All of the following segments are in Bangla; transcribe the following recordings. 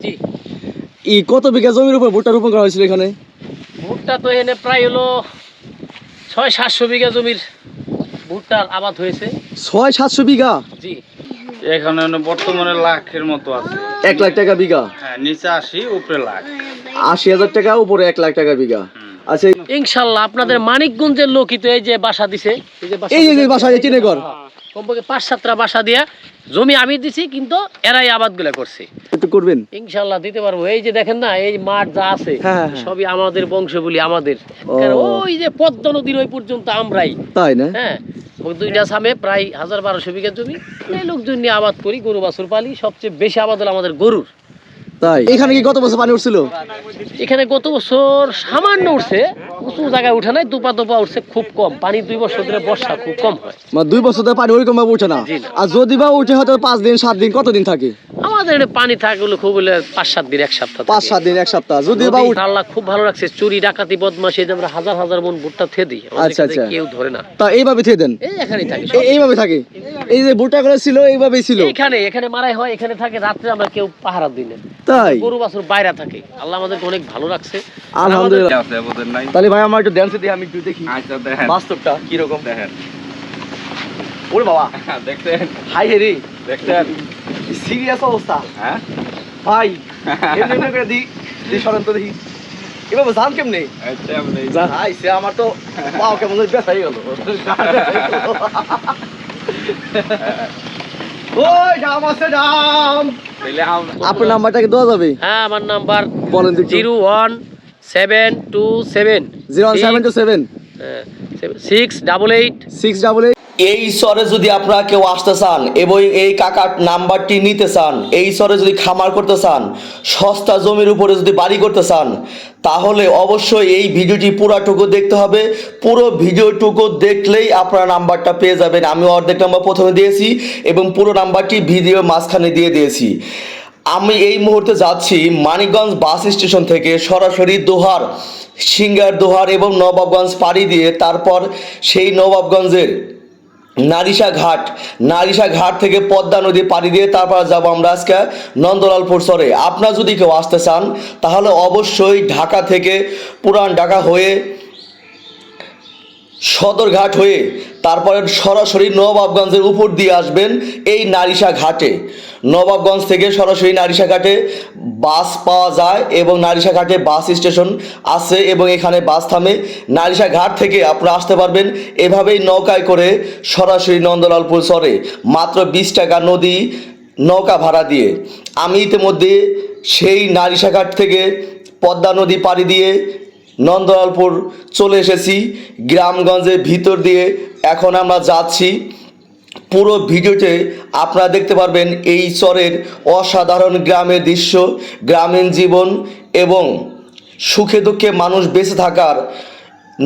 জি। ই কত বিঘা জমির উপর ভুট্টা রোপণ করা হয়েছিল এখানে? ভুট্টা তো এনে প্রায় হলো ছয় সাতশো বিঘা জমির ভুট্টার আবাদ হয়েছে। ছয় সাতশো বিঘা? জি। এখানে বর্তমানে লাখের মতো আছে। এক লাখ টাকা বিঘা? হ্যাঁ নিচে আসি উপরে লাখ। আশি হাজার টাকা উপরে এক লাখ টাকা বিঘা। আচ্ছা ইনশাল্লাহ আপনাদের মানিকগঞ্জের লোকই তো এই যে বাসা দিছে এই যে বাসা এই যে বাসা এই চিনেগর কমপক্ষে পাঁচ সাতটা বাসা দিয়া জমি আমি দিছি কিন্তু এরাই আবাদগুলো করছে। করবেন? ইনশাল্লাহ দিতে পারব। এই যে দেখেন না এই মাঠ যা আছে হ্যাঁ, হ্যাঁ। সবই আমাদের বংশ বলি আমাদের ওই যে পদ্ম নদীর ওই পর্যন্ত আমরাই। তাই না? হ্যাঁ দুইটা সামে প্রায় হাজার বারোশো বিঘা জমি। লোকজন নিয়ে আবাদ করি গরু বাছুর পালি সবচেয়ে বেশি আবাদ হলো আমাদের গরুর। তাই? এখানে কি গত বছর পানি উঠছিল? এখানে গত বছর সামান্য উঠছে উঁচু জায়গায় উঠে নাই দুপা দুপা উঠছে খুব কম। পানি দুই বছর ধরে বর্ষা খুব কম হয়। মানে দুই বছর ধরে পানি ওইরকম ভাবে উঠে না? না। আর যদি বা উঠে হয়তো পাঁচ দিন সাত দিন কতদিন থাকে? আমাদের পানি থাকে খুব হলে পাঁচ সাত দিন এক সপ্তাহ পাঁচ সাত দিন এক সপ্তাহ। যদি বা আল্লাহ খুব ভালো লাগছে চুরি ডাকাতি বদমাশি যে আমরা হাজার হাজার মন ভুট্টা থে দিই আমাদের আচ্ছা, আচ্ছা। কেউ ধরে না। তা এইভাবে থেকে দেন? এখানেই থাকে এইভাবে থাকে? এই যে ভুট্টা করে ছিল এইভাবেই ছিল? এখানে এখানে মারাই হয় এখানে থাকে রাত্রে আমরা কেউ পাহারা দিই না। তাই? গরু বাছুর বাইরে থাকে। আল্লাহ আমাদেরকে অনেক ভালো রাখছে। আলহামদুলিল্লাহ। আছে বোধের নাই। তাহলে ভাই আমার একটু ড্যান্সে দিয়ে আমি একটু দেখি আচ্ছা দেখেন। বাস্তবটা কীরকম। দেখেন। ওরে বাবা। দেখছেন? হাই হেরি দেখছেন? সিরিয়াস অবস্থা। হ্যাঁ? ভাই এমনি এমনি করে দি দি সরেন তো দেখি। এভাবে জান কেমনে? আচ্ছা ভাই সে আমার তো পাও কেমন হয়ে গেল। ওই দাম আছে আম- আপনার নাম্বারটা কি দেওয়া যাবে? হ্যাঁ আমার নাম্বার বলেন তো zero one seven two seven. Zero one seven two seven six double eight. Six double eight. এই স্বরে যদি আপনারা কেউ আসতে চান এবং এই কাকার নাম্বারটি নিতে চান, এই স্তরে যদি খামার করতে চান, সস্তা জমির উপরে যদি বাড়ি করতে চান, তাহলে অবশ্যই এই ভিডিওটি পুরাটুকু দেখতে হবে। পুরো ভিডিওটুকু দেখলেই আপনারা নাম্বারটা পেয়ে যাবেন। আমি অর্ধেক নাম্বার প্রথমে দিয়েছি এবং পুরো নাম্বারটি ভিডিও মাঝখানে দিয়ে দিয়েছি। আমি এই মুহূর্তে যাচ্ছি মানিকগঞ্জ বাস স্টেশন থেকে সরাসরি দোহার, সিঙ্গার দোহার এবং নবাবগঞ্জ পাড়ি দিয়ে, তারপর সেই নবাবগঞ্জের নারিশা ঘাট নারিশা ঘাট থেকে পদ্মা নদী পাড়ি দিয়ে তারপর যাব আমরা আজকে নন্দলালপুর সরে। আপনারা যদি কেউ আসতে চান, তাহলে অবশ্যই ঢাকা থেকে পুরান ঢাকা হয়ে সদরঘাট হয়ে তারপরে সরাসরি নবাবগঞ্জের উপর দিয়ে আসবেন এই নারিশা ঘাটে। নবাবগঞ্জ থেকে সরাসরি নারিশা ঘাটে বাস পাওয়া যায় এবং নারিশা ঘাটে বাস স্টেশন আছে এবং এখানে বাস থামে। নারিশা ঘাট থেকে আপনারা আসতে পারবেন এভাবেই নৌকায় করে সরাসরি নন্দলালপুর সরে মাত্র বিশ টাকা নদী নৌকা ভাড়া দিয়ে। আমি ইতিমধ্যে সেই নারিশা ঘাট থেকে পদ্মা নদী পাড়ি দিয়ে নন্দলালপুর চলে এসেছি। গ্রামগঞ্জের ভিতর দিয়ে এখন আমরা যাচ্ছি। পুরো ভিডিওতে আপনারা দেখতে পারবেন এই চরের অসাধারণ গ্রামের দৃশ্য, গ্রামীণ জীবন এবং সুখে দুঃখে মানুষ বেঁচে থাকার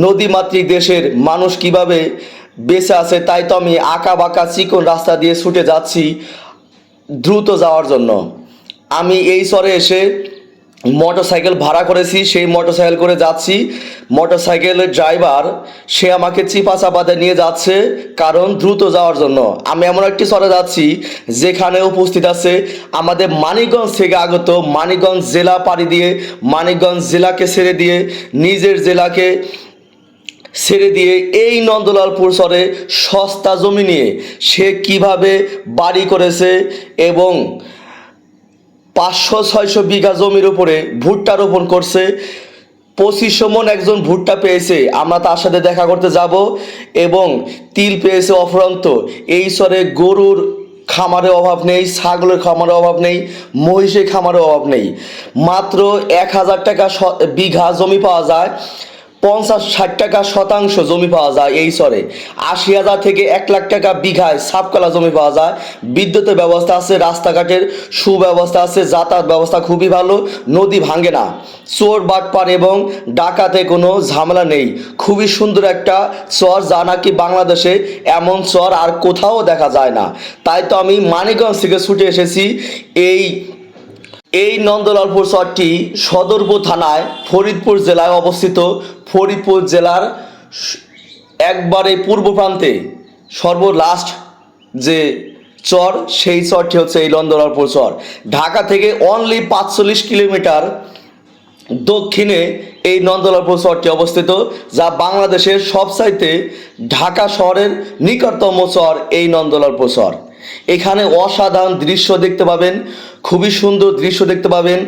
নদীমাতৃক দেশের মানুষ কীভাবে বেঁচে আছে তাই তো আমি আঁকা বাঁকা চিকন রাস্তা দিয়ে ছুটে যাচ্ছি দ্রুত যাওয়ার জন্য। আমি এই চরে এসে মোটর সাইকেল ভাড়া করেছি, সেই মোটর সাইকেল করে যাচ্ছি। মোটর সাইকেলের ড্রাইভার, সে আমাকে চিপা চাপাতে নিয়ে যাচ্ছে কারণ দ্রুত যাওয়ার জন্য। আমি এমন একটি চরে যাচ্ছি, যেখানে উপস্থিত আছে আমাদের মানিকগঞ্জ থেকে আগত মানিকগঞ্জ জেলা পাড়ি দিয়ে, মানিকগঞ্জ জেলাকে ছেড়ে দিয়ে, নিজের জেলাকে ছেড়ে দিয়ে এই নন্দলালপুর চরে সস্তা জমি নিয়ে সে কীভাবে বাড়ি করেছে এবং পাঁচশো, ছয়শো বিঘা জমির উপরে ভুট্টা রোপণ করছে। পঁচিশশো মন একজন ভুট্টা পেয়েছে। আমরা তার সাথে দেখা করতে যাব এবং তিল পেয়েছে অফুরন্ত। এই স্বরে গরুর খামারের অভাব নেই, ছাগলের খামারের অভাব নেই, মহিষের খামারের অভাব নেই। মাত্র এক হাজার টাকা বিঘা জমি পাওয়া যায়। পঞ্চাশ ষাট টাকা শতাংশ জমি পাওয়া যায় এই সরে আশি হাজার থেকে এক লাখ টাকা বিঘায় সাপকলা জমি পাওয়া যায়। বিদ্যুতের ব্যবস্থা আছে, রাস্তাঘাটের সুব্যবস্থা আছে, যাতায়াত ব্যবস্থা খুবই ভালো, নদী ভাঙে না। চোর, বাটপার এবং ডাকাতে কোনো ঝামেলা নেই। খুবই সুন্দর একটা চর, যা নাকি বাংলাদেশে এমন চর আর কোথাও দেখা যায় না। তাই তো আমি মানিকগঞ্জ থেকে ছুটে এসেছি এই এই নন্দলালপুর চরটি সদরপুর থানায় ফরিদপুর জেলায় অবস্থিত। ফরিদপুর জেলার একবারে পূর্ব প্রান্তে সর্ব লাস্ট যে চর, সেই চরটি হচ্ছে এই নন্দলালপুর চর। ঢাকা থেকে অনলি পাঁচচল্লিশ কিলোমিটার দক্ষিণে এই নন্দলালপুর চরটি অবস্থিত, যা বাংলাদেশের সবচাইতে ঢাকা শহরের নিকটতম চর এই নন্দলালপুর চর। এখানে অসাধারণ দৃশ্য দেখতে পাবেন খুবই সুন্দর দৃশ্য দেখতে পাবেন।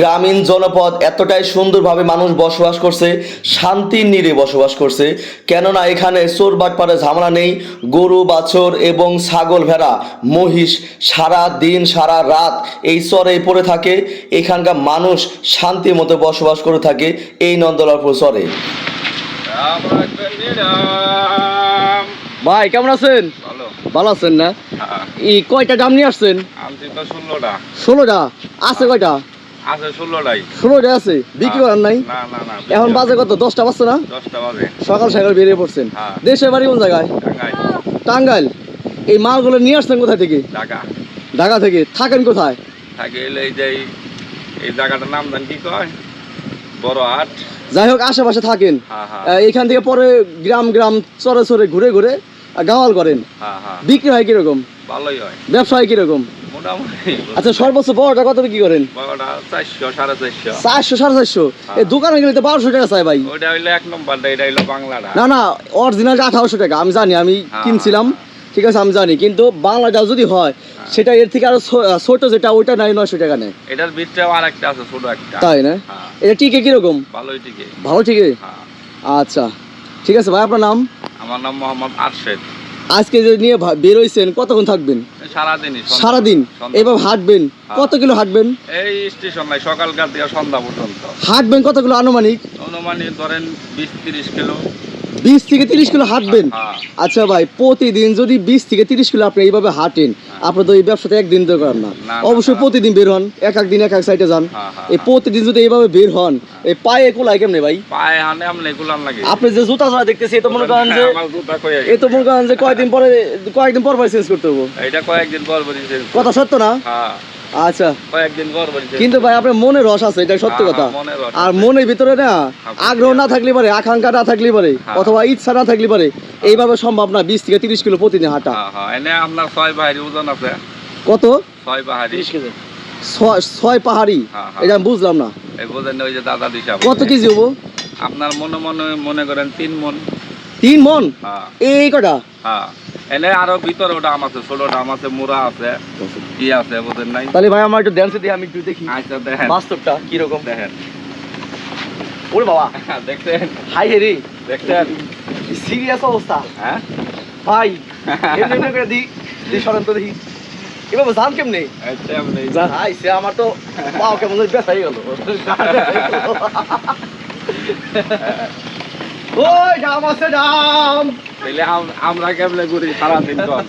গ্রামীণ জনপদ এতটাই সুন্দরভাবে মানুষ বসবাস করছে শান্তির নীড়ে বসবাস করছে। কেননা এখানে চোর বাটপাড়ে ঝামেলা নেই গরু বাছর এবং ছাগল ভেড়া মহিষ সারা দিন সারা রাত এই চরে পড়ে থাকে। এখানকার মানুষ শান্তির মতো বসবাস করে থাকে এই নন্দলালপুর চরে। ভাই কেমন আছেন? ভালো। ভালো আছেন না? এই কয়টা ডাম নিয়ে আসছেন? ষোলোটা। ষোলোটা? আছে কয়টা? আছে ষোলোটাই। ষোলোটা আছে? বিক্রি করার নাই? না না না এখন বাজে কত? দশটা বাজছে না? সকাল সকাল বেরিয়ে পড়ছেন। বাড়ি কোন জায়গায়? টাঙ্গাইল। এই মালগুলো নিয়ে আসছেন কোথা থেকে? ঢাকা। ঢাকা থেকে। থাকেন কোথায়? থাকে এই যে এই- এই জায়গাটার নাম জান কি কয়? বড় হাট। যাই হোক আশেপাশে থাকেন। হ্যাঁ হ্যাঁ। এখান থেকে পরে গ্রাম গ্রাম চরে চরে ঘুরে ঘুরে গাওয়াল করেন। হ্যাঁ। বিক্রি হয় কীরকম? ভালোই হয়। ব্যবসা হয় কীরকম? মোটামুটি। আচ্ছা সর্বোচ্চ বড়টা কত বিক্রি করেন? বড়টা চারশো সাড়ে চারশো। চারশো সাড়ে চারশো? এই দোকানে গেলে তো বারোশো টাকা চাই ভাই। ওইটা হইল এক নম্বরটা এটা হইল বাংলাটা। না না অরিজিনালটা আঠারোশো টাকা। আমি জানি আমি হ্যাঁ, কিনছিলাম। ঠিক আছে আমি জানি। কিন্তু বাংলাটা যদি হয় সেটা এর থেকে আরও ছোট যেটা ওইটা নাই নয়শো টাকা নেয়। এটার ভিতরেও আর একটা আছে ছোট একটা। তাই না? হ্যাঁ। এটা টিকে কীরকম? ভালোই টিকে। ভালো টিকে? হ্যাঁ। আচ্ছা। ঠিক আছে ভাই আপনার নাম? আমার নাম মোহাম্মদ আরশেদ। আজকে যে নিয়ে বেরোইছেন বের হইছেন কতক্ষণ থাকবেন? সারাদিন? সারাদিন এবার হাঁটবেন? হ্যাঁ। কত কিলো হাঁটবেন? এই স্টেশন নাই সকালকার দিয়ে সন্ধ্যা পর্যন্ত। হাঁটবেন কত কিলো আনুমানিক? আনুমানিক ধরেন বিশ তিরিশ কিলো। বিশ থেকে তিরিশ কিলো হাঁটবেন। হ্যাঁ আচ্ছা ভাই প্রতিদিন যদি বিশ থেকে তিরিশ কিলো আপনি এইভাবে হাঁটেন আপনার তো এই ব্যবসাতে একদিন তো করেন না। অবশ্যই প্রতিদিন বের হন এক এক দিন এক এক সাইডে যান। হ্যাঁ, হ্যাঁ, এই প্রতিদিন যদি এইভাবে বের হন এই পায়ে কোলায় কেমনে ভাই? পায়ে হানে আমনে গুলান লাগে। আপনি যে জুতা জোড়া দেখতেছি এই তো মনে করেন যে এই তো মনে করেন যে কয়েকদিন পরে কয়েকদিন পর পর চেঞ্জ করতে হবে এটা কয়েকদিন পর কথা সত্য না? হ্যাঁ। আচ্ছা। কয়েকদিন কিন্তু ভাই আপনার মনে রস আছে এটা সত্য হ্যাঁ, কথা। হ্যাঁ, মনে আর মনের ভিতরে না হ্যাঁ, আগ্রহ না থাকলে পারে আকাঙ্ক্ষা না থাকলে পারে হ্যাঁ। অথবা ইচ্ছা না থাকলে পারে এইভাবে সম্ভব না বিশ থেকে তিরিশ কিলো প্রতিদিন হাঁটা। হ্যাঁ হ্যাঁ এনে আপনার ছয় বাহারি ওজন আছে। কত? ছয় বাহারি ছয় ছয় পাহাড়ি? হ্যাঁ, হ্যাঁ। এটা আমি বুঝলাম না। এই বোঝেন ওই যে দাদা দিশা কত কেজি হব? আপনার মনে মনে মনে করেন তিন মন। তিন মন? হ্যাঁ। এই কটা? হ্যাঁ। এনে আরও ভিতরে ওটা আম আছে ছোট ডাম আছে মুড়া আছে কি আছে বোঝেন নাই? তাহলে ভাই আমার একটু ড্যান্সে দিয়ে আমি একটু দেখি। আচ্ছা দেখেন। বাস্তবটা কীরকম? দেখেন। ওরে বাবা। দেখছেন? হাই হেরি দেখছেন? সিরিয়াস অবস্থা। হ্যাঁ? ভাই এমনি এমনি করে দি দি সরেন তো দেখি এভাবে জান কেমনে? ভাই সে আমার তো পাও কেমন ব্যথা হয়ে গেল। ওই ডাম আছে ডাম আম- আমরা কেমনে ঘুরি সারাদিন কম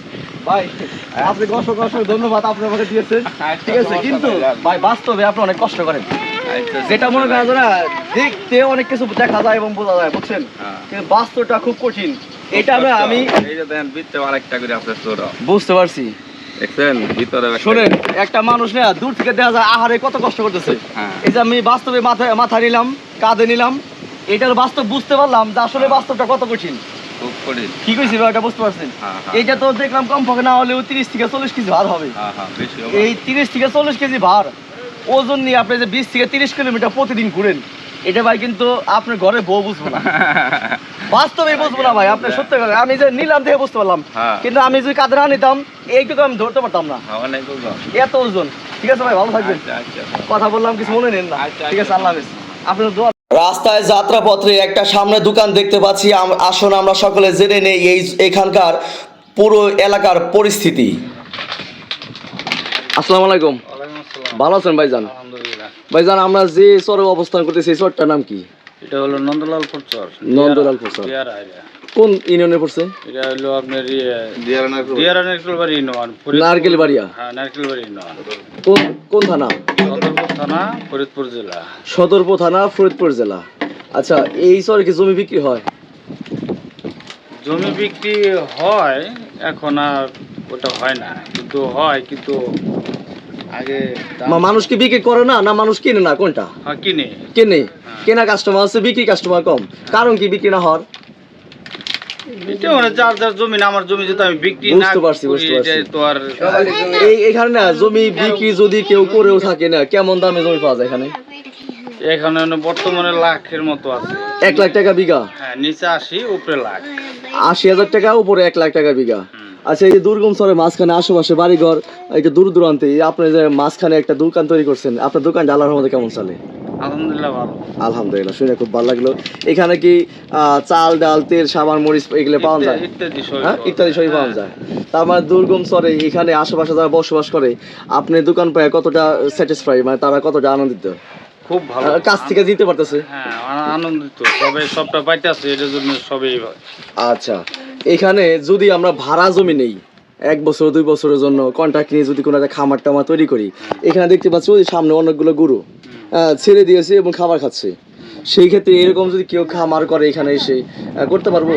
ভাই আপনি কষ্ট কষ্ট ধন্যবাদ আপনি আমাকে দিয়েছেন। আচ্ছা, ঠিক আছে কিন্তু ভাই বাস্তবে আপনি অনেক কষ্ট করেন। আচ্ছা, যেটা মনে করেন না দেখতে অনেক কিছু দেখা যায় এবং বোঝা যায় বুঝছেন? হ্যাঁ। কিন্তু বাস্তবটা খুব কঠিন। এটা আমি আমি এই যে দেখেন ভিতরে আরেকটা করে আছে ছোট। বুঝতে পারছি। দেখছেন? ভিতরে একটা- শোনেন একটা মানুষ না দূর থেকে দেখা যায় আহারে কত কষ্ট করতেছে। হ্যাঁ। এই যে আমি বাস্তবে মাথায় মাথা নিলাম কাঁধে নিলাম এটার বাস্তব বুঝতে পারলাম যে আসলে বাস্তবটা কত কঠিন। খুব কঠিন। কি কইছি ভাই, এটা বুঝতে পারছেন? হ্যাঁ, হ্যাঁ। তো দেখলাম কম পক্ষে না হলেও তিরিশ থেকে চল্লিশ কেজি ভার হবে। হ্যাঁ। এই তিরিশ থেকে চল্লিশ কেজি ভার ওজন নিয়ে আপনি যে বিশ থেকে তিরিশ কিলোমিটার প্রতিদিন ঘুরেন এটা ভাই কিন্তু আপনার ঘরে বউ বুঝব না। বাস্তবে বুঝব না ভাই আপনি সত্যি কথা আমি যে নিলাম দেখে বুঝতে পারলাম। কিন্তু আমি যদি কাঁধে না নিতাম এইটুকু আমি ধরতে পারতাম না। এত ওজন। ঠিক আছে ভাই ভালো থাকবেন। আচ্ছা, আচ্ছা। কথা বললাম কিছু মনে নেন না। আচ্ছা, ঠিক আছে আল্লাহ হাফেজ। আপনার দোয়া রাস্তায় যাত্রাপথে একটা সামনে দোকান দেখতে পাচ্ছি। আসুন আমরা সকলে জেনে নেই এই এখানকার পুরো এলাকার পরিস্থিতি। আসসালামু আলাইকুম। ভালো আছেন ভাইজান? ভাইজান আমরা যে চরে অবস্থান করতেছি এই চরটার নাম কি? এটা হলো। দিয়ারা এটা। কোন ইউনিয়নে পড়ছে? এটা হলো আপনার ইয়ে, দিয়ারা নারকেল বাড়ি। ইউনিয়ন নারকেল বাড়িয়া হ্যাঁ নারকেল বাড়ি ইউনিয়ন। কোন কোন থানা? সদরপুর থানা ফরিদপুর জেলা। সদরপুর থানা ফরিদপুর জেলা। আচ্ছা এই চরে কি জমি বিক্রি হয়? জমি বিক্রি হয় এখন আর ওটা হয় না। কিন্তু হয় কিন্তু আগে মানুষ কি বিক্রি করে না? না মানুষ কিনে না? কোনটা? হ্যাঁ, কিনে। কেনা। কাস্টমার আছে বিক্রি কাস্টমার কম। কারণ কি বিক্রি না হওয়ার? মানে যার যার জমি আমার জমি যদি আমি বিক্রি না বুঝতে পারছি, করি, বুঝতে পারছি। এটা তো আর এখানে না জমি বিক্রি যদি কেউ করেও থাকে না কেমন দামে জমি পাওয়া যায় এখানে? এখানে বর্তমানে লাখের মতো আছে। এক লাখ টাকা বিঘা? হ্যাঁ নিচে আসি উপরে লাখ। আশি হাজার টাকা উপরে এক লাখ টাকা বিঘা। আচ্ছা এই যে দুর্গম স্তরের মাঝখানে আশেপাশে বাড়িঘর এটা দূর দূরান্তে আপনি যে মাঝখানে একটা দোকান তৈরি করছেন আপনার দোকানটা আল্লাহর মধ্যে কেমন চলে? আলহামদুলিল্লাহ ভালো। আলহামদুলিল্লাহ শুনে খুব ভালো লাগল। এখানে কি আহ, চাল ডাল তেল সাবান মরিচ এগুলো পাওয়া যায়? হ্যাঁ পাওয়া ইত্যাদি সবই পাওয়া হ্যাঁ। যায়। তার মানে দুর্গম স্তরে এখানে আশেপাশে যারা বসবাস করে আপনি দোকান পায় কতটা স্যাটিসফাই মানে তারা কতটা আনন্দিত? খুব ভালো। কাছ থেকে দিতে পারতেছে। হ্যাঁ আনন্দিত। সবটা পাইতেছে এটার জন্য সবই আচ্ছা এখানে যদি আমরা ভাড়া জমি নেই এক বছর দুই বছরের জন্য কন্ট্রাক্ট নিয়ে যদি কোনো একটা খামার টামার তৈরি করি এখানে দেখতে পাচ্ছি ওই সামনে অনেকগুলো গরু ছেড়ে দিয়েছে এবং খাবার খাচ্ছে। সেই ক্ষেত্রে এরকম যদি কেউ খামার করে এখানে এসে করতে পারব?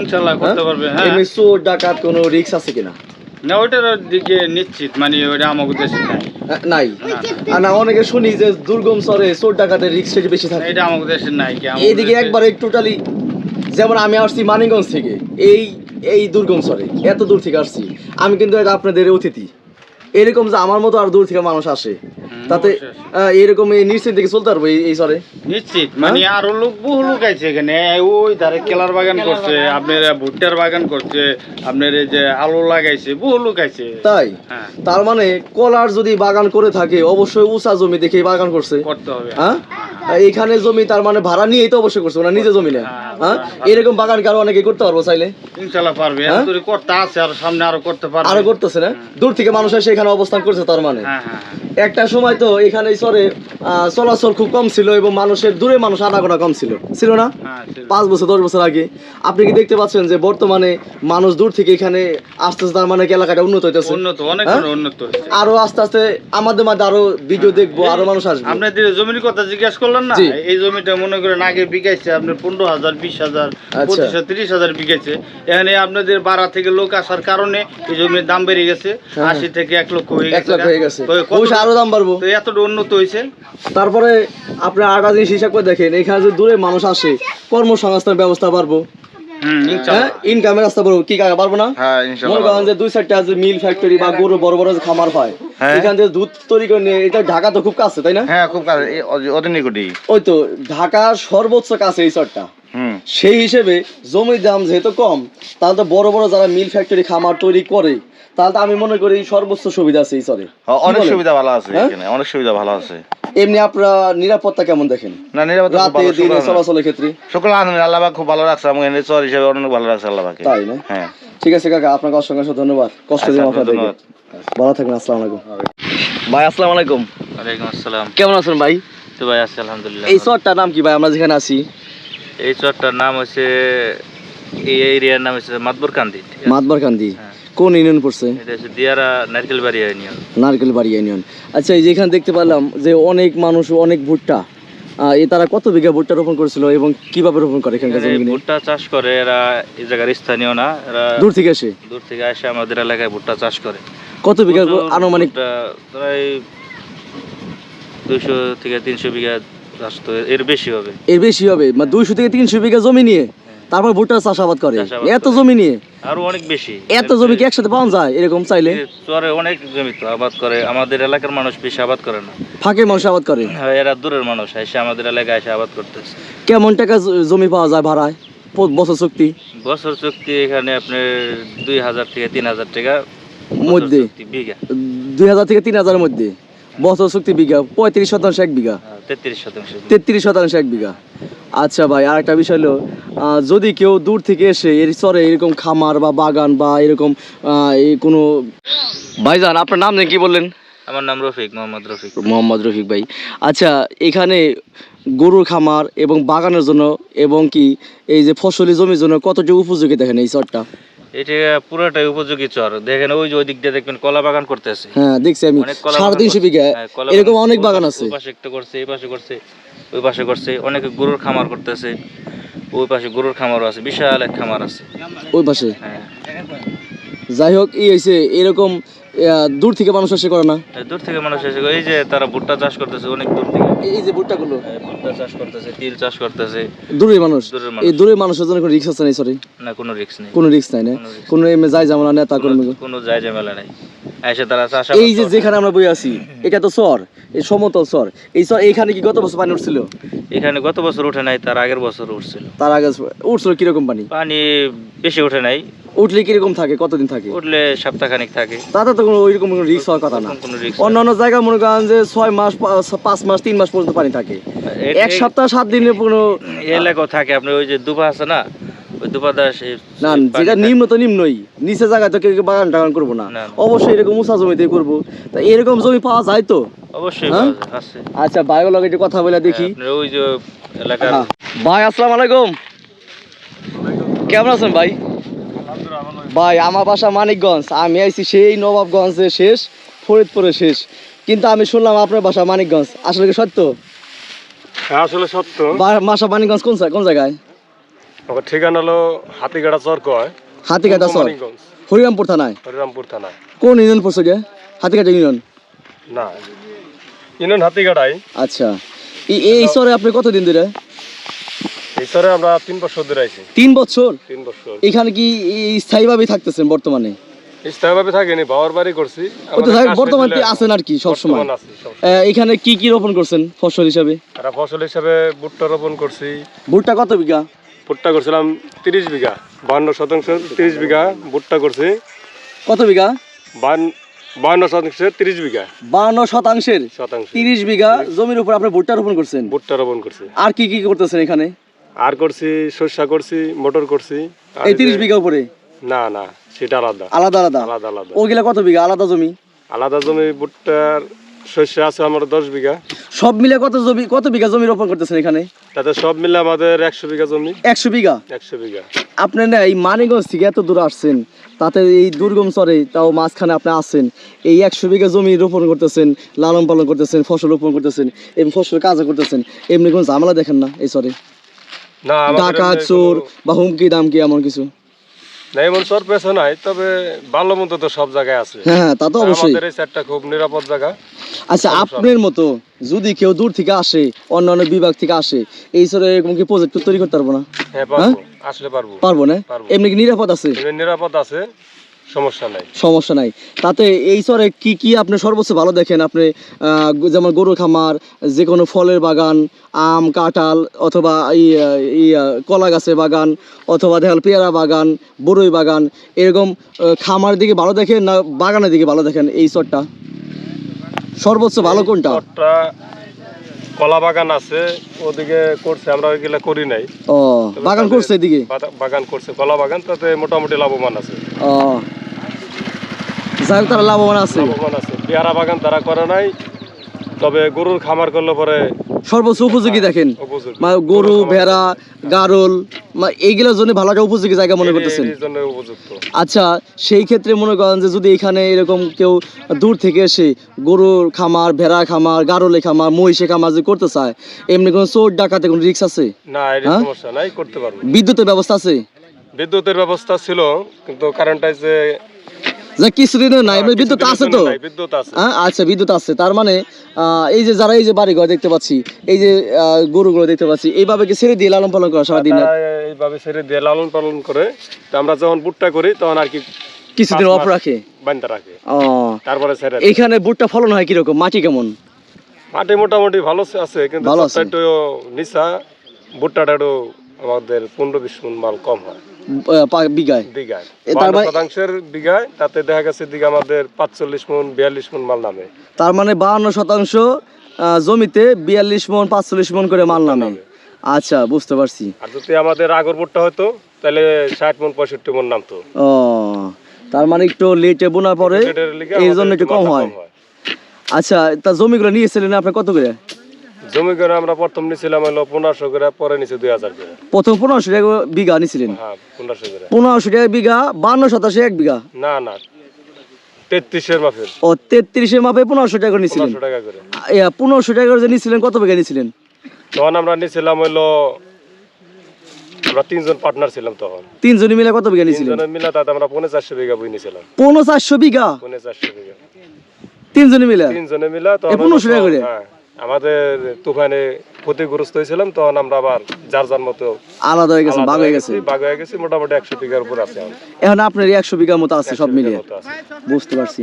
ইনশাল্লাহ করতে পারবে হ্যাঁ। চোর ডাকাত কোনো রিস্ক আছে কিনা? না ওটার দিকে নিশ্চিত মানে ওইটা আমার দেশে নাই। নাই। আর না অনেকে শুনি যে দুর্গম স্তরে চোর ডাকাতের রিক্স বেশি থাকে। এটা আমার দেশে নাই কি আমাকে এইদিকে একবারে টোটালি যেমন আমি আসছি মানিকগঞ্জ থেকে এই এই দুর্গম সরে এত দূর থেকে আসছি। আমি কিন্তু আপনাদের অতিথি। এরকম যে আমার মতো আর দূর থেকে মানুষ আসে। তাতে এরকম এই নিশ্চিত থেকে চলতে পারব এই- সরে নিশ্চিত। মানে আরও লোক বহু লোক আছে এখানে। ওই ধারে কেলার বাগান করছে আপনার ভুট্টার বাগান করছে আপনার এই যে আলু লাগাইছে বহু লোক আছে তাই? হ্যাঁ। তার মানে কলার যদি বাগান করে থাকে অবশ্যই উঁচা জমি দেখে বাগান করছে। করতে হবে। হ্যাঁ। এইখানে জমি তার মানে ভাড়া নিয়েই তো অবশ্যই করছে ওরা নিজে জমি না। হ্যাঁ, হ্যাঁ এরকম বাগান কারও অনেকে করতে পারব চাইলে? ইনশাল্লাহ পারবে হ্যাঁ? করতে আছে আর সামনে আরও করতে পারবে। আরও করতেছে না? দূর থেকে মানুষ এসে এখানে অবস্থান করছে তার মানে। হ্যাঁ হ্যাঁ হ্যাঁ। একটা সময় তো এখানে চরে চলাচল খুব কম ছিল এবং মানুষের দূরে মানুষ আনাগোনা কম ছিল। ছিল না? হ্যাঁ পাঁচ বছর দশ বছর আগে। আপনি কি দেখতে পাচ্ছেন যে বর্তমানে মানুষ দূর থেকে এখানে আস্তে আস্তে তার মানে এলাকাটা উন্নত হইতেছে? উন্নত অনেক হ্যাঁ? উন্নত আরও আস্তে আস্তে আমাদের মাঝে আরও ভিডিও দেখব আরও মানুষ আসবে। আপনাদের জমির কথা জিজ্ঞেস করলেন না? এই জমিটা মনে করেন আগে বিকাইছে আপনার পনেরো হাজার বিশ হাজার আচ্ছা। পঁচিশ তিরিশ হাজার বিকাইছে এখানে আপনাদের বাড়া থেকে লোক আসার কারণে এই জমির দাম বেড়ে গেছে হ্যাঁ। আশি থেকে এক লক্ষ হয়ে গেছে। আরও দাম বাড়বো। তো এতটা উন্নত হয়েছে। তারপরে আপনি আটা জিনিস হিসাব করে দেখেন এখানে যে দূরে মানুষ আসে কর্মসংস্থান ব্যবস্থা বাড়বো। ইনকামের রাস্তা বাড়বো কি কাকা পারব না? হ্যাঁ মনে করেন যে দুই সাইডটা আছে মিল ফ্যাক্টরি বা গরু বড় বড় খামার হয় হ্যাঁ। এখান থেকে দুধ তৈরি করে নিয়ে এটা ঢাকা তো খুব কাছে তাই না? হ্যাঁ খুব কাছে ওই তো ঢাকার সর্বোচ্চ কাছে এই চরটা সেই হিসেবে জমির দাম যেহেতু কম তাহলে তো বড় বড় যারা মিল ফ্যাক্টরি খামার তৈরি করে তাহলে তো আমি মনে করি সর্বোচ্চ সুবিধা আছে এই চরে হ্যাঁ, অনেক সুবিধা ভালো আছে হ্যাঁ? এখানে অনেক সুবিধা ভালো আছে। এমনি আপনারা নিরাপত্তা কেমন দেখেন? না নিরাপত্তা খুব রাতে ভালো দিনে চলাচলের ক্ষেত্রে? শুক্র আলহামদুলিল্লাহ আল্লাহ পাক খুব ভালো রাখছে আমাকে এনে চর হিসেবে অনেক ভালো রাখছে আল্লাহ পাকে। তাই না? হ্যাঁ। ঠিক আছে কাকা আপনাকে অসংখ্য অসংখ্য ধন্যবাদ। কষ্ট আচ্ছা, দিন আপনাদেরকে। ধন্যবাদ। ভালো থাকবেন আসসালামু আলাইকুম। ভাই আসসালামু আলাইকুম। ওয়ালাইকুম আসসালাম। কেমন আছেন ভাই? তো ভাই আছি আলহামদুলিল্লাহ। এই চরটার নাম কি ভাই? আমরা যেখানে আছি। এই চরটার নাম হচ্ছে এই এরিয়ার নাম হচ্ছে মাতবর কান্দি মাতবার কান্দি। হ্যাঁ। কোন ইউনিয়ন পড়ছে? দিয়ারা নারকেল ইউনিয়ন। নারকেল বাড়ি ইউনিয়ন। আচ্ছা এই দেখতে পেলাম যে অনেক মানুষ অনেক ভুট্টা এ তারা কত বিঘা ভুট্টা রোপণ করেছিল এবং কীভাবে রোপণ করে এখানকার জমি ভুট্টা চাষ করে এরা এই জায়গার স্থানীয় না এরা দূর থেকে এসে দূর থেকে এসে আমাদের এলাকায় ভুট্টা চাষ করে। কত বিঘা আনুমানিক? প্রায় দুইশো থেকে তিনশো বিঘা এর বেশি হবে। এর বেশি হবে মানে দুইশো থেকে তিনশো বিঘা জমি নিয়ে? তারপর ভুট্টা চাষাবাদ করে। এত জমি নিয়ে। আরও অনেক বেশি। এত জমি কি একসাথে পাওয়া যায় এরকম চাইলে? চরে অনেক জমি তো আবাদ করে। আমাদের এলাকার মানুষ বেশি আবাদ করে না। ফাঁকে মানুষ আবাদ করে? হ্যাঁ, এরা দূরের মানুষ এসে আমাদের এলাকায় এসে আবাদ করতেছে। কেমন টাকা জমি পাওয়া যায় ভাড়ায়? বছর চুক্তি? বছর চুক্তি এখানে আপনার দুই হাজার থেকে তিন হাজার টাকা মধ্যে? বিঘা। দুই হাজার থেকে তিন হাজারের মধ্যে? বছর চুক্তি বিঘা পঁয়ত্রিশ শতাংশ এক বিঘা। তেত্রিশ শতাংশ। তেত্রিশ শতাংশ এক বিঘা। আচ্ছা ভাই আর একটা বিষয় হলো যদি কেউ দূর থেকে এসে এর চরে এরকম খামার বা বাগান বা এরকম কোনো ভাইজান আপনার নাম কি বললেন? আমার নাম রফিক মোহাম্মদ রফিক। মোহাম্মদ রফিক ভাই। আচ্ছা এখানে গরুর খামার এবং বাগানের জন্য এবং কি এই যে ফসলি জমির জন্য কতটুকু উপযোগী দেখেন এই চরটা? এটা পুরোটাই উপযোগী চর। দেখেন ওই যে ওই দিক দিয়ে দেখবেন কলা বাগান করতেছে। হ্যাঁ দেখছি আমি। সাড়ে তিনশো বিঘা। হ্যাঁ, এরকম অনেক বাগান আছে। পাশে একটা করছে এই পাশে করছে ওই পাশে করছে অনেকে গরুর খামার করতেছে। ওই পাশে গরুর খামারও আছে বিশাল এক খামার আছে। ওই পাশে? হ্যাঁ। যাই হোক ই হয়েছে এরকম দূর থেকে মানুষ এসে করে না? দূর থেকে মানুষ এসে এই যে তারা ভুট্টা চাষ করতেছে অনেক দূর থেকে। এই যে ভুট্টাগুলো? এই ভুট্টা চাষ করতেছে তিল চাষ করতেছে। দূরের মানুষ? এই দূরের মানুষের জন্য কোনো রিক্স আছে নাই? সরি না কোনো রিস্ক নেই। কোনো রিক্স নাই না? কোনো এমনি যাই জামানা নেতা কর্মী কোনো- কোনো যায় ঝামেলা নাই। এসে তারা চাষ এই যে যেখানে আমরা বই আছি এটা তো সর এই সমতল সর এই চর এইখানে কি গত বছর পানি উঠছিল? এখানে গত বছর উঠে নাই তার আগের বছর উঠছিল। তার আগে উঠছিল কীরকম পানি? পানি বেশি উঠে নাই। উঠলে কীরকম থাকে কতদিন থাকে? উঠলে সপ্তাহখানিক থাকে। তাতে তো কোনো ওইরকম কোনো রিক্স হওয়ার কথা না। অন্যান্য জায়গা মনে করেন যে ছয় মাস পাঁচ মাস তিন মাস পর্যন্ত পানি থাকে। এক সপ্তাহ সাত দিনের কোনো এলাকাও থাকে আপনার ওই যে দুপা আছে না? ওই দুপা দাস না যেটা নিম্ন তো নিম্নই। নিচে জায়গায় তো কেউ কেউ বাগান টাগান করব না। অবশ্যই এরকম উঁচা জমিতে করব। তা এরকম জমি পাওয়া যায় তো? অবশ্যই হ্যাঁ? আচ্ছা ভাইয়ের লগে একটু কথা বলে দেখি। ওই যে এলাকার হ্যাঁ। ভাই আসসালামু আলাইকুম। কেমন আছেন ভাই? ভাই আমার বাসা মানিকগঞ্জ। আমি আইছি সেই নবাবগঞ্জে শেষ ফরিদপুরে শেষ। কিন্তু আমি শুনলাম আপনার বাসা মানিকগঞ্জ। আসলে কি সত্য? হ্যাঁ আসলে সত্য। বাসা মানিকগঞ্জ কোন জায়গায়- কোন জায়গায়? আমার ঠিকানা হলো হাতিগাড়া চর কয়। সর মানিকগঞ্জ। হরিরামপুর থানায়? হরিরামপুর থানা কোন ইউনিয়ন পড়ছে গে? হাতিঘাটা ইউনিয়ন? না। ইউনিয়ন হাতিগাড়াই। আচ্ছা। এই এই সরে আপনি কতদিন ধরে? চরে আমরা তিন বছর ধরে আইছি। তিন বছর? তিন বছর। এখানে কি স্থায়ীভাবে থাকতেছেন বর্তমানে? স্থায়ীভাবে থাকিনি বাবার বাড়ি করছি। কাজ আছেন আর কি সবসময়? এখানে কি কি রোপণ করছেন ফসল হিসাবে? ফসল হিসাবে ভুট্টা রোপণ করছি। ভুট্টা কত বিঘা? ভুট্টা করছিলাম তিরিশ বিঘা বান্ন শতাংশ তিরিশ বিঘা ভুট্টা করছি। কত বিঘা? বান্ন শতাংশ তিরিশ বিঘা। বান্ন শতাংশের শতাংশ। তিরিশ বিঘা জমির উপর আপনি ভুট্টা রোপণ করছেন? ভুট্টা রোপণ করছি। আর কি কি করতেছেন এখানে? আর করছি শস্যা করছি মটর করছি এই তিরিশ বিঘা উপরে? না না সেটা আলাদা। আলাদা আলাদা? আলাদা আলাদা। ওগুলা কত বিঘা? আলাদা জমি? আলাদা জমি ভুট্টার শস্য আছে আমার দশ বিঘা। সব মিলে কত জমি কত বিঘা জমি রোপণ করতেছেন এখানে? তাতে সব মিলে আমাদের একশো বিঘা জমি। একশো বিঘা? একশো বিঘা। আপনি না এই মানিগঞ্জ থেকে এত দূর আসছেন তাতে এই দুর্গম চরে তাও মাঝখানে আপনি আসছেন এই একশো বিঘা জমি রোপণ করতেছেন লালন পালন করতেছেন ফসল রোপণ করতেছেন এবং ফসল কাজও করতেছেন এমনি কোনো ঝামেলা দেখেন না এই চরে? না ডাকাত চোর বা হুমকি এমন কিছু? না এমন চর পেছে নাই তবে ভালো মতো তো সব জায়গায় আছে। হ্যাঁ হ্যাঁ তা তো অবশ্যই আমাদের এই চারটা খুব নিরাপদ জায়গা। আচ্ছা আপনার মতো যদি কেউ দূর থেকে আসে অন্যান্য বিভাগ থেকে আসে এই সরে এরকম কি প্রজেক্ট তৈরি করতে পারব না? হ্যাঁ পারব। আসলে পারব। পারব না? এমনি কি নিরাপদ আছে? নিরাপদ আছে। সমস্যা নাই। সমস্যা নাই। তাতে এই চরে কি কি আপনি সর্বোচ্চ ভালো দেখেন? আপনি যেমন গরু খামার যে কোনো ফলের বাগান আম কাঁঠাল অথবা কলা গাছের বাগান অথবা দেখাল পেয়ারা বাগান বড়ই বাগান এরকম খামার দিকে ভালো দেখেন না বাগানের দিকে ভালো দেখেন এই চরটা? সর্বোচ্চ ভালো কোনটা? কলা বাগান আছে ওদিকে করছে আমরা ওইগুলা করি নাই। ও বাগান করছে এদিকে? বাগান করছে কলা বাগান তাতে মোটামুটি লাভবান আছে। ও যাই হোক তারা লাভবান আছে। লাভবান আছে। পেয়ারা বাগান তারা করে নাই তবে গরুর খামার করলে পরে সর্বোচ্চ উপযোগী দেখেন। উপযোগী। মানে গরু ভেড়া গারল মানে এইগুলোর জন্য ভালো একটা উপযোগী জায়গা মনে করতেছেন? এই জন্য উপযুক্ত। আচ্ছা সেই ক্ষেত্রে মনে করেন যে যদি এখানে এরকম কেউ দূর থেকে এসে গরুর খামার ভেড়া খামার গারলে খামার মহিষে খামার যদি করতে চায় এমনি কোনো চোর ডাকাতে কোনো রিক্স আছে? না এর হ্যাঁ? সমস্যা নাই করতে পারব। বিদ্যুতের ব্যবস্থা আছে? বিদ্যুতের ব্যবস্থা ছিল কিন্তু কারেন্টটা যে যা কিছুদিন না এমনি বিদ্যুৎ আছে তো। নাই, হ্যাঁ আচ্ছা বিদ্যুৎ আছে। তার মানে এই যে যারা এই যে বাড়ি ঘর দেখতে পাচ্ছি এই যে গরুগুলো দেখতে পাচ্ছি এইভাবে কি ছেড়ে দিয়ে লালন পালন করা সারাদিন এইভাবে ছেড়ে দিয়ে লালন পালন করে তো আমরা যখন বুটটা করি তখন আর কি কিছুদিন অফ রাখে? বান্ধা রাখে। ও তারপরে ছেড়ে দেয়। এইখানে ভুট্টা ফলন হয় কীরকম? মাটি কেমন? মাটি মোটামুটি ভালো আছে কিন্তু নিচা ভুট্টাটা একটু আমাদের পনেরো বিশ মন মাল কম হয়। বিঘায়। বিঘায়। তার মানে- শতাংশের বিঘায় তাতে দেখা গেছে দিকে আমাদের পাঁচচল্লিশ মন বিয়াল্লিশ মন মাল নামে। তার মানে বাহান্ন শতাংশ জমিতে বিয়াল্লিশ মন পাঁচচল্লিশ মন করে মাল নামে। আচ্ছা বুঝতে পারছি। আর যদি আমাদের আগর ভুট্টা হতো তাহলে ষাট মন পঁয়ষট্টি মন নামতো। ও তার মানে একটু লেটে বোনার পরে এই জন্য একটু কম হয়। আচ্ছা তা জমিগুলো নিয়েছিলেন আপনি কত করে? জমি করে আমরা প্রথম নিছিলাম হলো পনেরোশো করে পরে নিচে দুই হাজার করে। প্রথম পনেরোশো টাকা বিঘা নিয়েছিলেন হ্যাঁ পনেরোশো করে। পনেরোশো টাকা বিঘা বান্ন শতাংশে এক বিঘা? না না তেত্রিশের মাফের ও তেত্রিশের মাপে পনেরোশো টাকা করে নিয়েছিলেন টাকা করে। পনেরোশো টাকা করে যে নিয়েছিলেন কত বিঘা নিয়েছিলেন তখন আমরা নিছিলাম হইল আমরা তিনজন পার্টনার ছিলাম তখন। তিনজনে মিলে কত বিঘা মিলে তাতে আমরা পৌনে চারশো বিঘা বই নিয়েছিলাম পনেরো চারশো বিঘা? পৌনে চারশো বিঘা। তিনজনে মিলে? তিনজনে মিলে তখন পনেরোশো টাকা করে? হ্যাঁ, আমাদের তুফানে ক্ষতিগ্রস্ত হয়েছিলাম তখন আমরা আবার যার যার মতো আলাদা হয়ে গেছে ভাগ হয়ে গেছে? ভাগ হয়ে গেছি মোটামুটি একশো বিঘার উপর আছে এখন। আপনার একশো বিঘার মতো আছে সব মিলিয়ে? আছে। বুঝতে পারছি।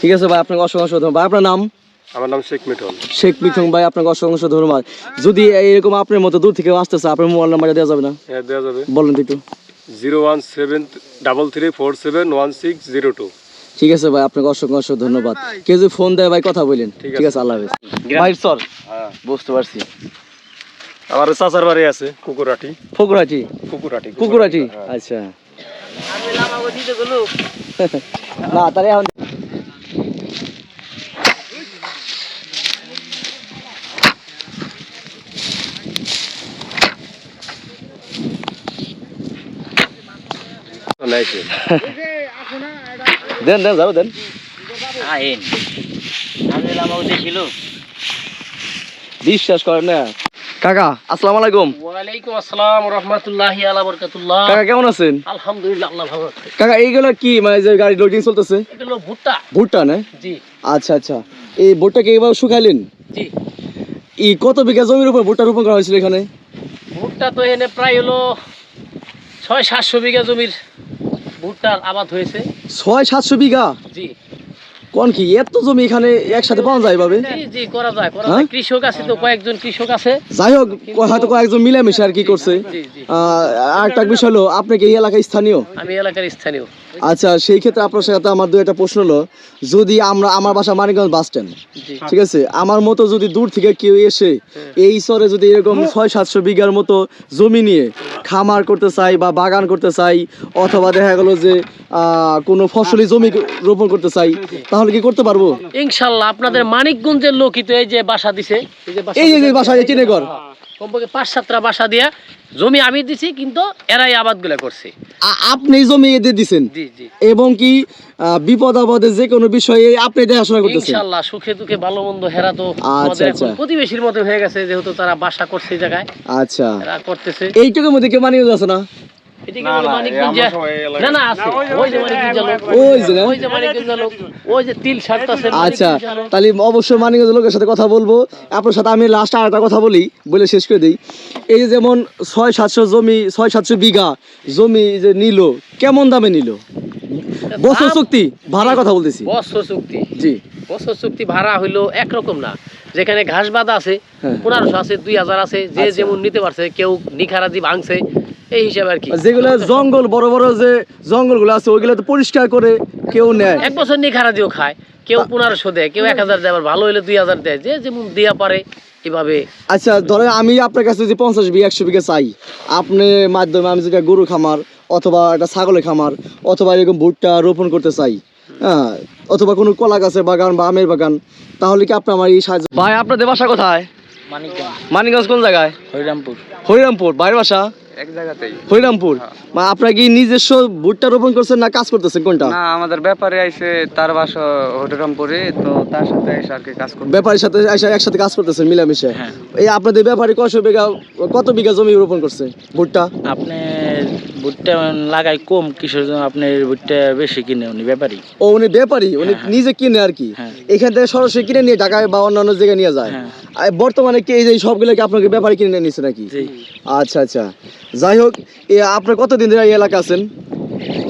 ঠিক আছে ভাই আপনাকে অসংখ্য অসংখ্য ধন্যবাদ। ভাই আপনার নাম? আমার নাম শেখ মিঠন। শেখ মিঠুং ভাই আপনাকে অসংখ্য অসংখ্য ধন্যবাদ। যদি এরকম আপনার মতো দূর থেকে আসতেছে আপনার মোবাইল নাম্বারটা দেওয়া যাবে না? হ্যাঁ দেওয়া যাবে। বলেন একটু। Zero one seven double three four seven one six zero two. ঠিক আছে ভাই আপনাকে অসংখ্য অসংখ্য ধন্যবাদ। কেউ যদি ফোন দেয় ভাই কথা বলেন। ঠিক আছে। আল্লাহ হাফেজ। ভাই সর বুঝতে পারছি। আমার চাচার বাড়ি আছে কুকুরাটি ফকুরাটি কুকুরাটি কুকুরাটি আচ্ছা। না তাহলে এখন দেন দেন যাও দেন। আইন। আমি আমাকে দেখিল বিশ্বাস করেন না। কাকা আসসালামু আলাইকুম। ওয়ালাইকুম আসসালাম রহমতুল্লাহি আলা বরকাতুল্লাহ। কাকা কেমন আছেন? আলহামদুলিল্লাহ আল্লাহ ভালো আছে। কাকা এইগুলো কি মানে যে গাড়ি লোডিং চলতেছে? এগুলো ভুট্টা। ভুট্টা না? জি। আচ্ছা আচ্ছা। এই ভুট্টাকে এবার শুকাইলেন? জি। এই কত বিঘা জমির উপর ভুট্টা রোপণ করা হয়েছিল এখানে? ভুট্টা তো এনে প্রায় হলো ছয় সাতশো বিঘা জমির ভুট্টার আবাদ হয়েছে। ছয় সাতশো বিঘা? জি। কোন কি এত জমি এখানে একসাথে পাওয়া যায় ভাবে জি জি করা যায় করা হ্যাঁ? যায়। কৃষক আছে তো কয়েকজন কৃষক আছে। যাই হোক হয়তো কয়েকজন মিলেমিশে আর কি করছে। জি জি। আর একটা বিষয় হলো আপনি কি এই এলাকায় স্থানীয়? আমি এলাকার স্থানীয়। আচ্ছা সেই ক্ষেত্রে আপনার সাথে আমার দু একটা প্রশ্ন হলো যদি আমরা আমার বাসা মানিকগঞ্জ বাস স্ট্যান্ড ঠিক আছে আমার মতো যদি দূর থেকে কেউ এসে এই স্তরে যদি এরকম ছয় সাতশো বিঘার মতো জমি নিয়ে খামার করতে চাই বা বাগান করতে চাই অথবা দেখা গেল যে আহ, কোনো ফসলি জমি রোপণ করতে চাই তাহলে কি করতে পারব ইনশাল্লাহ আপনাদের মানিকগঞ্জের লোকই তো এই যে বাসা দিছে এই যে বাসা এই যে কমপক্ষে পাঁচ সাতটা বাসা দিয়া জমি আমি দিছি কিন্তু এরাই আবাদগুলা করছে আপনি জমি এদের দিছেন? এবং কি বিপদ আপদে যে কোনো বিষয়ে আপনি দেখাশোনা করতেছেন? ইনশাআল্লাহ সুখে দুঃখে ভালো মন্দ হেরা তো আচ্ছা, আমাদের এখন আচ্ছা। প্রতিবেশীর মতো হয়ে গেছে যেহেতু তারা বাসা করছে এই জায়গায়। আচ্ছা। এরা করতেছে। এইটুকুর মধ্যে কেউ মানিয়ে যাচ্ছে না? এদিকে বলে মানিকগঞ্জে না না আছে। ওই যে মানিকগঞ্জের লোক ওই যে না? ওই যে মানিকগঞ্জের লোক। ওই যে তিল শার্ট আছে আচ্ছা তাহলে অবশ্যই মানিকগঞ্জ লোকের সাথে কথা বলব। আপনার সাথে আমি লাস্ট আর একটা কথা বলি বলে শেষ করে দিই। এই যে যেমন ছয় সাতশো জমি ছয় সাতশো বিঘা জমি যে নিল কেমন দামে নিল? বছর চুক্তি ভাড়ার কথা বলতেছি। বৎসর চুক্তি। জি। বছর চুক্তি ভাড়া হইল একরকম না। যেখানে ঘাস বাঁধা আছে হ্যাঁ। পনেরোশো আছে দুই হাজার আছে যে আচ্ছা। যেমন নিতে পারছে কেউ নিখারাজি ভাঙছে এই হিসাবে আর কি। যেগুলো জঙ্গল বড় বড় যে জঙ্গলগুলো আছে ওইগুলো তো পরিষ্কার করে কেউ নেয়। এক বছর নিখারাজিও খায়। কেউ পনেরোশো দেয় কেউ এক হাজার দেয় আবার ভালো হলে দুই হাজার দেয়। যে যেমন দেয়া পারে এভাবে। আচ্ছা ধরেন আমি আপনার কাছে যে পঞ্চাশ বিঘা একশো বিঘা চাই আপনার মাধ্যমে আমি যেটা গরু খামার অথবা একটা ছাগলের খামার অথবা এরকম ভুট্টা রোপণ করতে চাই হ্যাঁ অথবা কোনো কলা গাছের বাগান বা আমের বাগান তাহলে কি আপনি আমার এই সাহায্য ভাই আপনাদের বাসা কোথায়? মানিকগঞ্জ। মানিকগঞ্জ কোন জায়গায়? হরিরামপুর। হরিরামপুর বাইরের বাসা? এক জায়গাতেই। হরিরামপুর? মা আপনারা কি নিজস্ব ভুট্টা রোপণ করছেন না কাজ করতেছেন? কোনটা? না আমাদের ব্যাপারে আইছে তার বাসা হরিরামপুরে তো তার সাথে এসে আর কি কাজ করতে ব্যাপারীর সাথে এসে একসাথে কাজ করতেছেন মিলামিশে? এই আপনাদের ব্যাপারী কয়শো বিঘা কত বিঘা জমি রোপণ করছে ভুট্টা? আপনি ভুট্টা লাগাই কম কিসের জন্য আপনি ভুট্টা বেশি কিনে উনি ব্যাপারী। ও উনি ব্যাপারী? উনি নিজে কিনে আর কি? হ্যাঁ। এখান থেকে সরাসরি কিনে নিয়ে ঢাকায় বা অন্যান্য জায়গায় নিয়ে যায়? হ্যাঁ। বর্তমানে কি এই সবগুলো কি আপনাকে ব্যাপারী কিনে নিচ্ছে নাকি? আচ্ছা আচ্ছা। যাই হোক এ আপনি কতদিন ধরে এই এলাকা আছেন?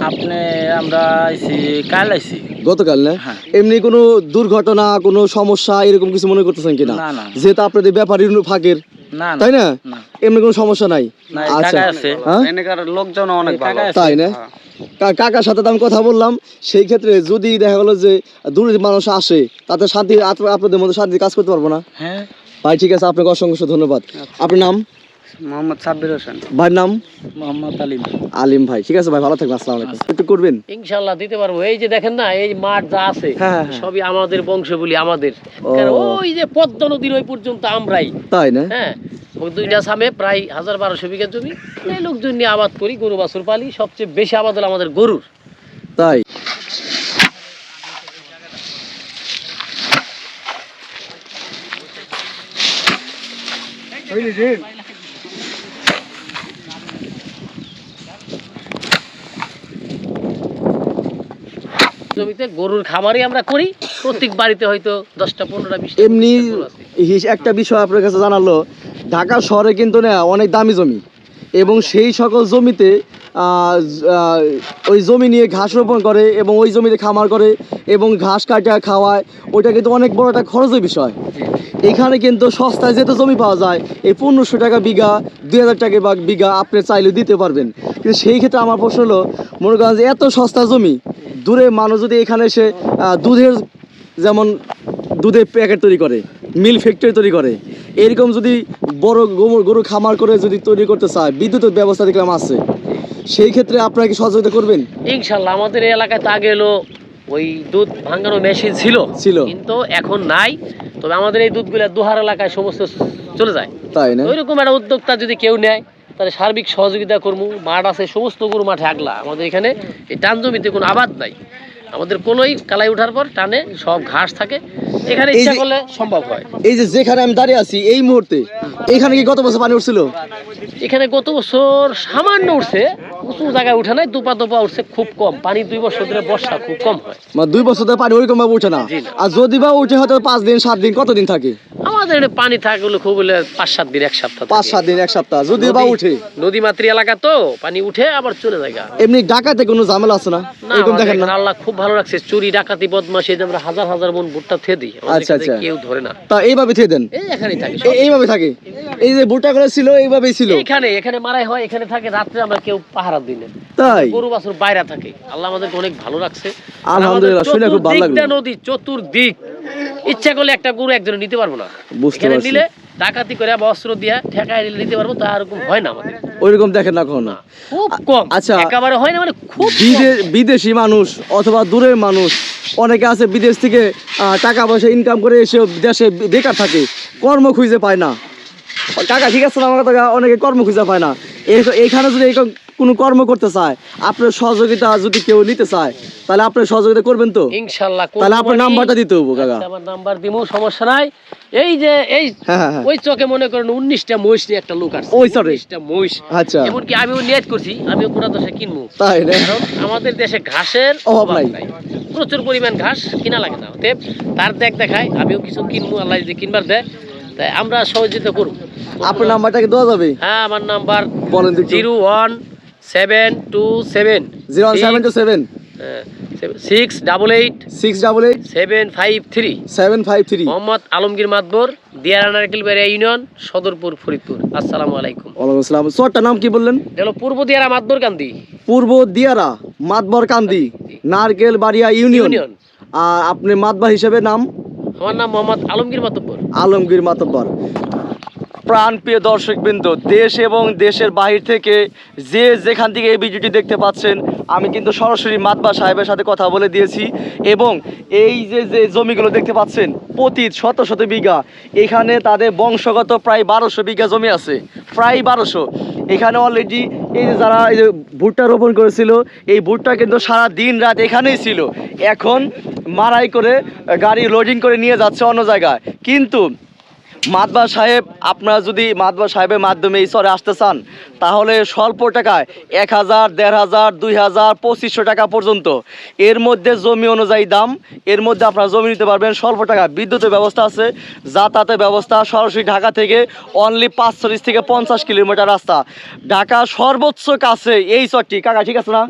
আপনি আমরা আইছি কাল আইছি। গতকাল না? হ্যাঁ। এমনি কোনো দুর্ঘটনা কোনো সমস্যা এরকম কিছু মনে করতেছেন কিনা? না, না। যেহেতু আপনাদের ব্যাপারী ফাঁকের তাই না। এমনি কোনো সমস্যা নাই? আচ্ছা। আছে। হ্যাঁ? এনেকার লোকজন অনেক ভালো। তাই না? কাকার সাথে তো আমি কথা বললাম সেই ক্ষেত্রে যদি দেখা গেলো যে দূরে মানুষ আসে তাতে শান্তি আপনাদের মধ্যে শান্তি কাজ করতে পারব না? হ্যাঁ। ভাই ঠিক আছে আপনাকে অসংখ্য অসংখ্য ধন্যবাদ আপনার নাম? মোহাম্মদ সাব্বির হোসেন। ভাইয়ের নাম? মোহাম্মদ আলিম। আলিম ভাই ঠিক আছে ভাই ভালো থাকবেন আসসালামু আলাইকুম। একটু করবেন? ইনশাল্লাহ দিতে পারব। এই যে দেখেন না এই মাঠ যা আছে হ্যাঁ, হ্যাঁ, হ্যাঁ। সবই আমাদের বংশ আমাদের। কারণ ওই যে পদ্মা নদীর ওই পর্যন্ত আমরাই। তাই না? হ্যাঁ দুইটা সামে প্রায় হাজার বারোশো বিঘা জমি। এই লোকজন নিয়ে আবাদ করি গরু বাছুর পালি সবচেয়ে বেশি আবাদ হলো আমাদের গরুর। তাই। জমিতে গরুর খামারই আমরা করি। প্রত্যেক বাড়িতে হয়তো দশটা পনেরোটা বিশ এমনি একটা বিষয় আপনার কাছে জানালো ঢাকা শহরে কিন্তু না অনেক দামি জমি। এবং সেই সকল জমিতে ওই জমি নিয়ে ঘাস রোপণ করে এবং ওই জমিতে খামার করে এবং ঘাস কাটা খাওয়ায় ওটা কিন্তু অনেক বড় একটা খরচের বিষয়। এখানে কিন্তু সস্তায় যেতে জমি পাওয়া যায়। এই পনেরোশো টাকা বিঘা, দুই হাজার টাকা বা বিঘা আপনি চাইলে দিতে পারবেন। কিন্তু সেই ক্ষেত্রে আমার প্রশ্ন হলো, মনে করেন যে এত সস্তা জমি, দূরে মানুষ যদি এখানে এসে দুধের যেমন দুধের প্যাকেট তৈরি করে, মিল ফ্যাক্টরি তৈরি করে, এরকম যদি বড় গরু গরু খামার করে যদি তৈরি করতে চায়, বিদ্যুতের ব্যবস্থা দেখলাম আছে। সেই ক্ষেত্রে আপনারা কি সহযোগিতা করবেন? ইনশাল্লাহ, আমাদের এলাকায় তা গেলো ওই দুধ ভাঙানো মেশিন ছিল। ছিল। কিন্তু এখন নাই। তবে আমাদের এই দুধগুলা দুহার এলাকায় সমস্ত চলে যায়। তাই না? ওইরকম একটা উদ্যোক্তা যদি কেউ নেয় তাহলে সার্বিক সহযোগিতা করব মাঠ আছে সমস্ত গরু মাঠে আগলা। আমাদের এখানে এই টান জমিতে কোনো আবাদ নাই। আমাদের কোনোই কালাই ওঠার পর টানে সব ঘাস থাকে। এখানে ইচ্ছা করলে সম্ভব হয়। এই যে যেখানে আমি দাঁড়িয়ে আছি এই মুহূর্তে এখানে কি গত বছর পানি উঠছিল? এখানে গত বছর সামান্য উঠছে উঁচু জায়গায় উঠে নাই দুপা দুপা উঠছে খুব কম। পানি দুই বছর ধরে বর্ষা খুব কম হয়। মানে দুই বছর ধরে পানি ওইরকম ভাবে উঠে না। আর যদি বা উঠে হয়তো পাঁচ দিন সাত দিন কতদিন থাকে? আমাদের এখানে পানি থাকে হলো খুব হলে পাঁচ সাত দিন এক সপ্তাহ পাঁচ সাত দিন এক সপ্তাহ। যদি বা উঠে। নদী মাতৃ এলাকা তো পানি উঠে আবার চলে যায় এমনি ডাকাতে কোনো ঝামেলা আছে না? এরকম দেখেন না? আল্লাহ খুব ভালো রাখছে চুরি ডাকাতি বদমাশি এই যে আমরা হাজার হাজার মন ভুট্টা থে দিই আচ্ছা, আচ্ছা। কেউ ধরে না। তা এইভাবে থে দেন? এই এখানেই থাকে এইভাবে থাকে? এই যে ভুট্টা করে ছিল এইভাবেই ছিল? এখানে এখানে মারাই হয় এখানে থাকে রাত্রে আমরা কেউ পাহারা দিই না। তাই? গরু বাছুর বাইরে থাকে। আল্লাহ আমাদেরকে অনেক ভালো লাগছে আলহামদুলিল্লাহ, শুনে খুব ভালো লাগল। নদী চতুর্দিক। ইচ্ছা করলে একটা গরু একজনে নিতে পারব না। বুঝতে এখানে নিলে ডাকাতি করে বা অস্ত্র দিয়া ঠেকায় নিলে নিতে পারব তা এরকম হয় না আমাদের। ওইরকম দেখেন না কখনো খুব কম। আচ্ছা। একেবারে হয় না মানে খুব বিদেশি মানুষ অথবা দূরের মানুষ অনেকে আছে বিদেশ থেকে টাকা পয়সা ইনকাম করে এসে দেশে বেকার থাকে কর্ম খুঁজে পায় না। টাকা ঠিক আছে আমার কথা অনেকে কর্ম খুঁজে পায় না। এই- এইখানে যদি এই কোনো কর্ম করতে চায় আপনার সহযোগিতা যদি কেউ নিতে চায় তাহলে আপনি সহযোগিতা করবেন তো? ইনশাল্লাহ তাহলে আপনার নাম্বারটা দিতে হব কাকা। আচ্ছা, আমার নাম্বার দিমু সমস্যা নাই। এই যে এই হ্যাঁ, হ্যাঁ, হ্যাঁ। ওই চকে মনে করেন উনিশটা মহিষ নিয়ে একটা লোক আছে। ওই চরে? উনিশটা মহিষ। আচ্ছা। এমনকি আমিও নিয়ত করছি আমিও কোটা দশে কিনবো। তাই না? আমাদের দেশে ঘাসের অভাব। নাই। প্রচুর পরিমাণ ঘাস কিনা লাগে না। তার দেখ দেখায় আমিও কিছু কিনবো আল্লাহ যদি কিনবার দেয়। তাই আমরা সহযোগিতা করব। আপনার নাম্বারটা কি দেওয়া যাবে? হ্যাঁ আমার নাম্বার বলেন zero one seven two seven. Zero seven two seven. Six double eight six double eight seven five three. Seven five three. Mohammad Alamgir Matbor Diyara Narkelbaria union Sadarpur Faridpur. আসসালামু আলাইকুম। ওয়ালাইকুম আসসালাম। চরটার নাম কি বললেন? এটা পূর্ব দিয়ারা মাতবর কান্দি। পূর্ব দিয়ারা মাতবর কান্দি নারকেল বাড়িয়া ইউনিয়ন। ইউনিয়ন। আর আপনি মাতবা হিসেবে নাম? আমার নাম মোহাম্মদ আলমগীর মাতব্বর। আলমগীর মাতব্বর। প্রাণ প্রিয় দর্শকবৃন্দ, দেশ এবং দেশের বাহির থেকে যে যেখান থেকে এই ভিডিওটি দেখতে পাচ্ছেন, আমি কিন্তু সরাসরি মাতবা সাহেবের সাথে কথা বলে দিয়েছি এবং এই যে যে জমিগুলো দেখতে পাচ্ছেন, প্রতি শত শত বিঘা, এখানে তাদের বংশগত প্রায় বারোশো বিঘা জমি আছে, প্রায় বারোশো। এখানে অলরেডি এই যারা এই যে ভুট্টা রোপণ করেছিল, এই ভুট্টা কিন্তু সারা দিন রাত এখানেই ছিল। এখন মারাই করে গাড়ি লোডিং করে নিয়ে যাচ্ছে অন্য জায়গায়। কিন্তু মাতবা সাহেব আপনারা যদি মাতবা সাহেবের মাধ্যমে এই চরে আসতে চান তাহলে স্বল্প টাকায় এক হাজার দেড় হাজার দুই হাজার পঁচিশশো টাকা পর্যন্ত। এর মধ্যে জমি অনুযায়ী দাম এর মধ্যে আপনারা জমি নিতে পারবেন স্বল্প টাকা। বিদ্যুতের ব্যবস্থা আছে যাতায়াতের ব্যবস্থা সরাসরি ঢাকা থেকে অনলি পাঁচচল্লিশ থেকে পঞ্চাশ কিলোমিটার রাস্তা। ঢাকা সর্বোচ্চ কাছে এই চরটি কাকা ঠিক আছে না?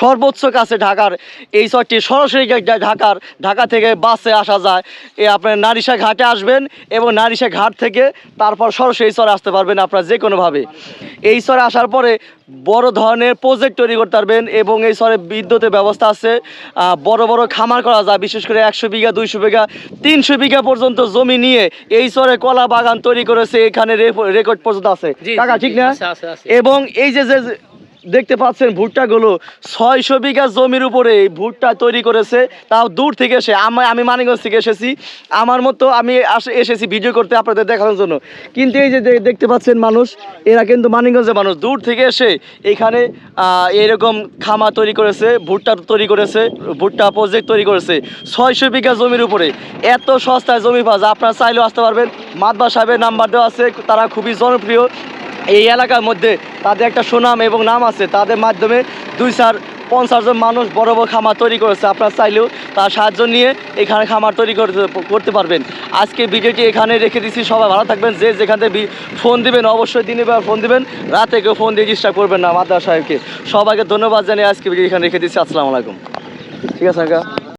সর্বোচ্চ কাছে ঢাকার এই চরটি সরাসরি ঢাকার ঢাকা থেকে বাসে আসা যায়। এ আপনার নারিশা ঘাটে আসবেন এবং নারিশা ঘাট থেকে তারপর সরাসরি এই চরে আসতে পারবেন আপনারা যে কোনোভাবে এই চরে আসার পরে বড় ধরনের প্রজেক্ট তৈরি করতে পারবেন এবং এই চরে বিদ্যুতের ব্যবস্থা আছে। বড় বড় খামার করা যায় বিশেষ করে একশো বিঘা দুইশো বিঘা তিনশো বিঘা পর্যন্ত জমি নিয়ে এই চরে কলা বাগান তৈরি করেছে। এখানে রেকর্ড পর্যন্ত আছে। কাকা ঠিক না। এবং এই যে দেখতে পাচ্ছেন ভুট্টাগুলো ছয়শো বিঘা জমির উপরে এই ভুট্টা তৈরি করেছে। তাও দূর থেকে এসে, আমি আমি মানিগঞ্জ থেকে এসেছি। আমার মতো আমি এসেছি ভিডিও করতে আপনাদের দেখানোর জন্য। কিন্তু এই যে দেখতে পাচ্ছেন মানুষ, এরা কিন্তু মানিকগঞ্জের মানুষ। দূর থেকে এসে এখানে এরকম খামা তৈরি করেছে, ভুট্টা তৈরি করেছে, ভুট্টা প্রজেক্ট তৈরি করেছে ছয়শো বিঘা জমির উপরে। এত সস্তায় জমি পাওয়া যায়। আপনারা চাইলেও আসতে পারবেন। মাতবা সাহেবের নাম্বার দেওয়া আছে, তারা খুবই জনপ্রিয়। এই এলাকার মধ্যে তাদের একটা সুনাম এবং নাম আছে। তাদের মাধ্যমে দুই চার, পঞ্চাশ জন মানুষ বড় বড় খামার তৈরি করেছে। আপনারা চাইলেও তার সাহায্য নিয়ে এখানে খামার তৈরি করতে করতে পারবেন। আজকে ভিডিওটি এখানে রেখে দিচ্ছি সবাই ভালো থাকবেন। যে যেখান থেকে ফোন দিবেন, অবশ্যই দিনে বেলা ফোন দিবেন। রাতে কেউ ফোন দিয়ে ডিস্টার্ব করবেন না মাদ্রাস সাহেবকে সবাইকে ধন্যবাদ জানিয়ে আজকে ভিডিও এখানে রেখে দিচ্ছি আসসালামু আলাইকুম। ঠিক আছে